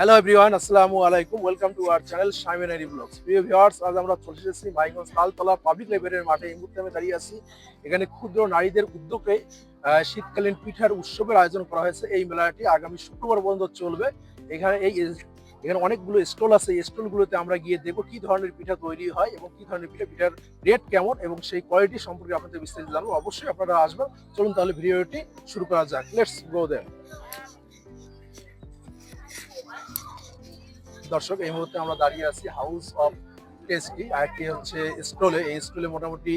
Hello everyone আসসালামু আলাইকুম welcome to our channel শাইমেনারি ব্লগস প্রিয় ভিউয়ার্স আজ আমরা চলে এসেছি মাইগঞ্জ তালতলা পাবলিক লাইব্রেরির মাঠে। এই মুহূর্তে আমি দাঁড়িয়ে আছি এখানে ক্ষুদ্র নারীদের উদ্যোগে শীতকালীন পিঠার উৎসবের আয়োজন করা হয়েছে। এই মেলাটি আগামী শুক্রবার পর্যন্ত চলবে। এখানে এই এখানে অনেকগুলো স্টল আছে। এই স্টলগুলোতে আমরা গিয়ে দেখব কি ধরনের পিঠা তৈরি হয় এবং কি ধরনের পিঠা, পিঠার রেট কেমন এবং সেই কোয়ালিটি সম্পর্কে আপনাদের বিস্তারিত জানব। অবশ্যই আপনারা আসবেন। চলুন তাহলে ভিডিওটি শুরু করা যাক। লেটস গো দেন দর্শক এই মুহূর্তে আমরা দাঁড়িয়ে আছি হাউস অফ টেস্টি আরেকটি হচ্ছে স্টলে এই স্টলে মোটামুটি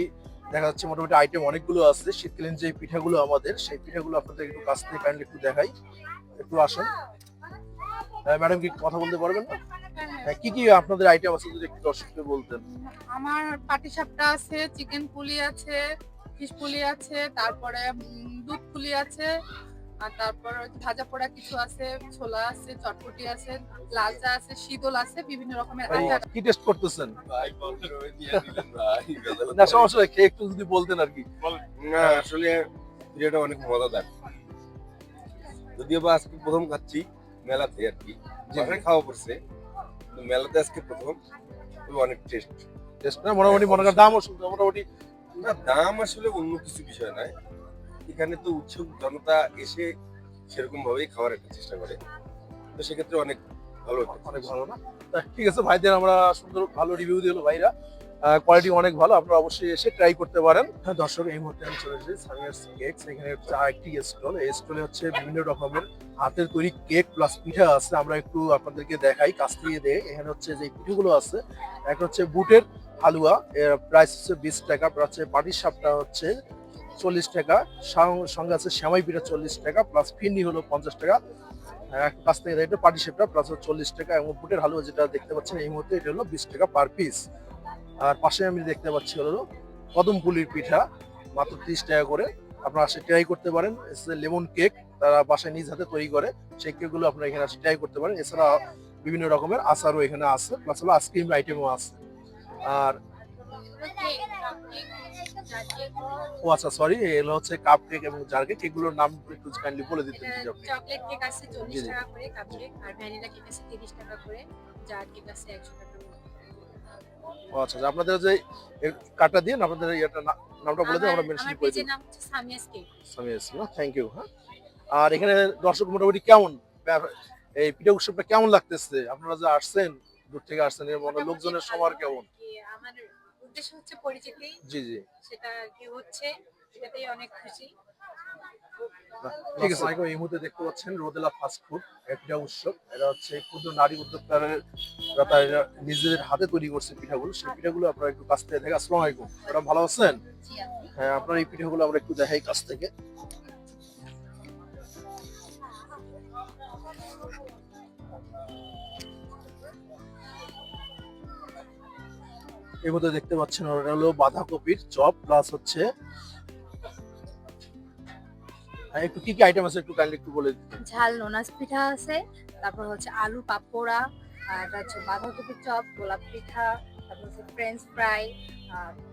দেখা যাচ্ছে মোটামুটি আইটেম অনেকগুলো আছে। শীতকালীন যে পিঠাগুলো আমাদের সেই পিঠাগুলো আপনাদের একটু কাছ থেকে কাইন্ডলি একটু দেখাই। একটু আসেন। ম্যাডাম কি কথা বলতে পারবেন না? হ্যাঁ, কি কি আপনাদের আইটেম আছে যদি একটু দর্শককে বলতেন? আমার পাটিসাপটা আছে চিকেন পুলি আছে ফিশ পুলি আছে তারপরে দুধ পুলি আছে আর তারপর ভাজা পোড়া কিছু আছে ছোলা আছে চটপটি আছে লাল চা আছে শীতল আছে বিভিন্ন রকমের আচার। কি টেস্ট করতেছেন? ভাই বলতে রয়ে দিয়ে দিলেন ভাই না সমস্যা নেই খেয়ে একটু যদি বলতেন আর কি। না আসলে ভিডিওটা অনেক মজাদার। যদিও বা আজকে প্রথম খাচ্ছি মেলাতে আর কি। বাসায় খাওয়া পড়ছে মেলাতে আজকে প্রথম অনেক টেস্ট টেস্ট না মোটামুটি মনে করেন দামও মোটামুটি না দাম আসলে অন্য কিছু বিষয় নয়। এখানে তো উৎসুক জনতা এসে সেরকম ভাবেই খাওয়ার একটা চেষ্টা করে। তো সেক্ষেত্রে অনেক ভালো অনেক ভালো না? ঠিক আছে, ভাইদের আমরা সুন্দর ভালো রিভিউ দিল ভাইরা। কোয়ালিটি অনেক ভালো, আপনারা অবশ্যই এসে ট্রাই করতে পারেন। হ্যাঁ দর্শক, এই মুহূর্তে আমি চলে এসেছি সামিয়ার্স কেকস এখানে চা একটি স্টল এই স্টলে হচ্ছে বিভিন্ন রকমের হাতের তৈরি কেক প্লাস পিঠা আছে। আমরা একটু আপনাদেরকে দেখাই, কাছ থেকে দেয় এখানে হচ্ছে যে পিঠেগুলো আছে একটা হচ্ছে বুটের হালুয়া, এর প্রাইস হচ্ছে বিশ টাকা। হচ্ছে পাটির সাপটা হচ্ছে চল্লিশ টাকা সঙ্গে আছে শ্যামাই পিঠা চল্লিশ টাকা প্লাস ফিন্নি হলো পঞ্চাশ টাকা। কাছ থেকে এটা পাটি শেপটা প্লাস চল্লিশ টাকা, এবং বুটের হালুয়া যেটা দেখতে পাচ্ছেন এই মুহূর্তে, এটা হলো বিশ টাকা পার পিস আর পাশে আমি দেখতে পাচ্ছি হলো কদম পুলির পিঠা, মাত্র ত্রিশ টাকা করে। আপনারা সে ট্রাই করতে পারেন লেমন কেক তারা বাসায় নিজ হাতে তৈরি করে, সেই কেকগুলো আপনারা এখানে আসে ট্রাই করতে পারেন। এছাড়া বিভিন্ন রকমের আচারও এখানে আছে প্লাস হলো আইসক্রিম আইটেমও আছে। আর ও আচ্ছা সরি এগুলো হচ্ছে কাপ কেক এবং জার কেক এগুলোর নাম একটু কাইন্ডলি বলে দিতেন যদি আপনি। চকলেট কেক আছে জি, চল্লিশ জি। টাকা করে কাপ কেক আর ভ্যানিলা কেক আছে তিরিশ টাকা করে জার কেক আছে একশো টাকা করে। ও আচ্ছা আচ্ছা, আপনাদের যে কার্ডটা দিয়ে আপনাদের ইয়েটা নামটা বলে দিন আমরা মেনশন করে দিই। নাম হচ্ছে সামিয়াস কেক সামিয়াস না থ্যাংক ইউ হ্যাঁ। আর এখানে দর্শক মোটামুটি কেমন? এই পিঠা উৎসবটা কেমন লাগতেছে? আপনারা যে আসছেন দূর থেকে আসছেন এর মনে লোকজনের সবার কেমন? উদ্দেশ্য হচ্ছে পরিচিতি। জি জি। সেটা কি হচ্ছে সেটাতেই অনেক খুশি। ঠিক আছে। আসসালামু এই মুহূর্তে দেখতে পাচ্ছেন রোদেলা ফাস্ট ফুড একটা উৎসব। এটা হচ্ছে ক্ষুদ্র নারী উদ্যোক্তারা তারা নিজেদের হাতে তৈরি করছে পিঠাগুলো। সেই পিঠাগুলো আপনারা একটু কাছ থেকে দেখে আসসালামু আলাইকুম। ম্যাডাম ভালো আছেন? হ্যাঁ আপনার এই পিঠাগুলো আমরা একটু দেখাই কাছ থেকে। এর মধ্যে দেখতে পাচ্ছেন ওটা হলো বাঁধাকপির চপ প্লাস হচ্ছে একটু কি কি আইটেম আছে একটু কাইন্ডলি একটু বলে দিতেন ঝাল নোনাস পিঠা আছে তারপর হচ্ছে আলু পাপোড়া আর হচ্ছে বাঁধাকপির চপ গোলাপ পিঠা তারপর হচ্ছে ফ্রেঞ্চ ফ্রাই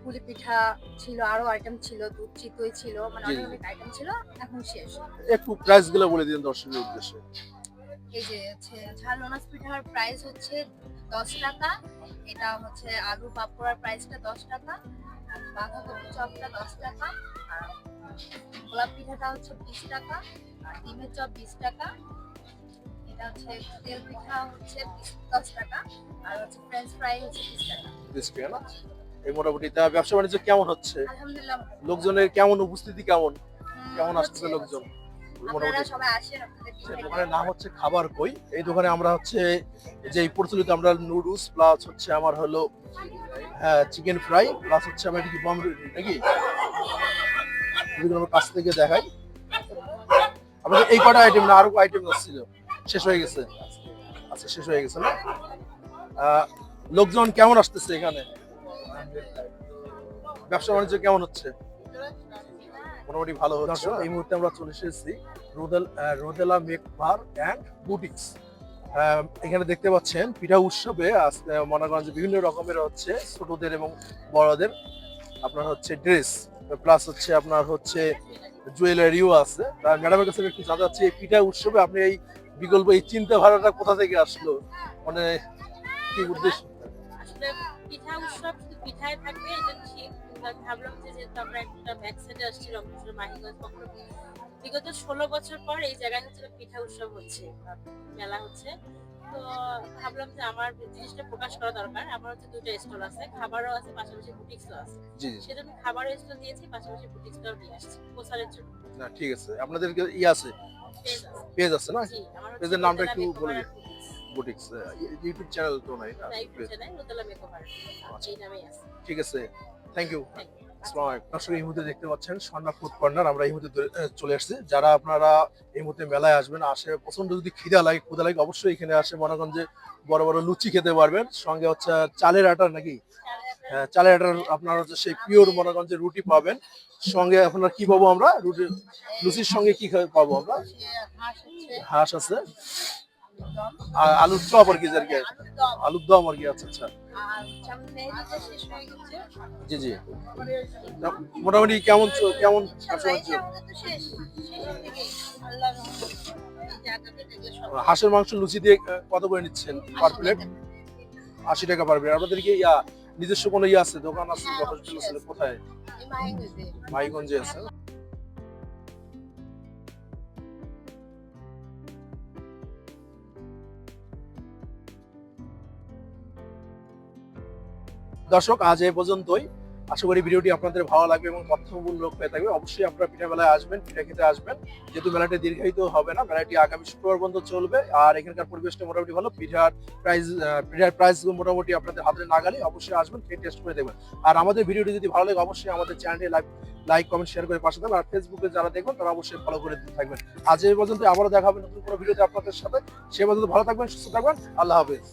পুলি পিঠা ছিল আরও আইটেম ছিল দুধ চিতই ছিল মানে অনেক অনেক আইটেম ছিল এখন শেষ। একটু প্রাইসগুলো বলে দিন দর্শকের উদ্দেশ্যে। এই যে হচ্ছে ঝাল নোনাস পিঠার প্রাইস হচ্ছে দশ টাকা এটা হচ্ছে আলু পাপড়ার প্রাইসটা দশ টাকা বাঁধাকপি চপটা দশ টাকা আর গোলাপ পিঠাটা হচ্ছে বিশ টাকা আর ডিমের চপ বিশ টাকা এটা হচ্ছে তেল পিঠা হচ্ছে দশ টাকা আর হচ্ছে ফ্রেঞ্চ ফ্রাই হচ্ছে বিশ টাকা। না? এই মোটামুটি তা ব্যবসা বাণিজ্য কেমন হচ্ছে? আলহামদুলিল্লাহ। লোকজনের কেমন উপস্থিতি কেমন? কেমন আসছে লোকজন? আপনারা সবাই আসেন আপনাদের পিঠা দোকানের নাম হচ্ছে খাবার কই। এই দোকানে আমরা হচ্ছে যে প্রচলিত আমরা নুডলস প্লাস হচ্ছে আমার হলো চিকেন ফ্রাই প্লাস হচ্ছে আমার কি বম নাকি? আমরা কাছ থেকে দেখাই। আমাদের এই কটা আইটেম না আরও আইটেম ছিল শেষ হয়ে গেছে। আচ্ছা শেষ হয়ে গেছে না? লোকজন কেমন আসতেছে এখানে? ব্যবসা বাণিজ্য কেমন হচ্ছে? মোটামুটি ভালো হচ্ছে। এই মুহূর্তে আমরা চলে এসেছি Rodel Rodela make bar and boutiques. এখানে দেখতে পাচ্ছেন পিঠা উৎসবে মনে যে বিভিন্ন রকমের হচ্ছে ছোটদের এবং বড়দের আপনার হচ্ছে ড্রেস প্লাস হচ্ছে আপনার হচ্ছে জুয়েলারিও আছে। ম্যাডামের কাছে একটু জানতে চাচ্ছি এই পিঠা উৎসবে আপনি এই বিকল্প এই চিন্তা ধারাটা কোথা থেকে আসলো? মানে কি উদ্দেশ্য? পিঠা উৎসব শুধু পিঠায় থাকবে এটা ঠিক। আমি ভাবলাম যে যেহেতু আমরা একটা ব্যাক সাইডে আসছি রংপুরের মাহিগঞ্জ কখনো বিগত ষোলো বছর পর এই জায়গায় হচ্ছে পিঠা উৎসব হচ্ছে মেলা হচ্ছে। তো ভাবলাম যে আমার জিনিসটা প্রকাশ করা দরকার। আমার হচ্ছে দুটো স্টল আছে খাবারও আছে পাশাপাশি বুটিক্সও আছে। সেজন্য খাবারও স্টল দিয়েছি পাশাপাশি বুটিক্সটাও নিয়ে আসছি প্রচারের জন্য। না ঠিক আছে। আপনাদেরকে ই আছে? পেজ আছে। না? পেজের নামটা একটু বলে দিন। বুটিক্স। ইউটিউব চ্যানেল তো নাই না? আছে। ঠিক আছে। থ্যাংক ইউ দর্শক এই মুহূর্তে দেখতে পাচ্ছেন স্বর্ণা ফুড কর্নার আমরা এই মুহূর্তে চলে আসছি। যারা আপনারা এই মুহূর্তে মেলায় আসবেন আসে প্রচণ্ড যদি খিদা লাগে ক্ষুদা লাগে অবশ্যই এখানে আসে মনে যে বড় বড় লুচি খেতে পারবেন। সঙ্গে হচ্ছে চালের আটার নাকি? হ্যাঁ, চালের আটার আপনার হচ্ছে সেই পিওর মনে যে রুটি পাবেন। সঙ্গে আপনার কি পাবো আমরা? রুটি লুচির সঙ্গে কি পাবো আমরা? হাঁস আছে। আলুর চপ আর কি আর কি আলুর দম। আর কি আচ্ছা আচ্ছা। জি জি। মোটামুটি কেমন কেমন হাঁসের মাংস লুচি দিয়ে কত করে নিচ্ছেন পার প্লেট আশি টাকা পার প্লেট আপনাদের কি ইয়া নিজস্ব কোনো ইয়ে আছে দোকান আছে হ্যাঁ। কোথায়? মাইগঞ্জে আছে। দর্শক, আজ এ পর্যন্তই। আশা করি ভিডিওটি আপনাদের ভালো লাগবে এবং তথ্যমূলক হয়ে থাকবে। অবশ্যই আপনারা পিঠা মেলায় আসবেন, পিঠা খেতে আসবেন। যেহেতু মেলাটি দীর্ঘায়িত হবে না মেলাটি আগামী শুক্রবার পর্যন্ত চলবে। আর এখানকার পরিবেশটা মোটামুটি ভালো। পিঠার প্রাইস পিঠার প্রাইস মোটামুটি আপনাদের হাতে নাগালে অবশ্যই আসবেন, খেয়ে টেস্ট করে দেখবেন। আর আমাদের ভিডিওটি যদি ভালো লাগে, অবশ্যই আমাদের চ্যানেলটি লাইক লাইক কমেন্ট শেয়ার করে পাশে থাকবেন। আর ফেসবুকে যারা দেখবেন, তারা অবশ্যই ফলো করে দিতে থাকবেন। আজ এই পর্যন্ত আবারও দেখা হবে নতুন কোনো ভিডিওতে আপনাদের সাথে। সে পর্যন্ত ভালো থাকবেন, সুস্থ থাকবেন। আল্লাহ হাফেজ।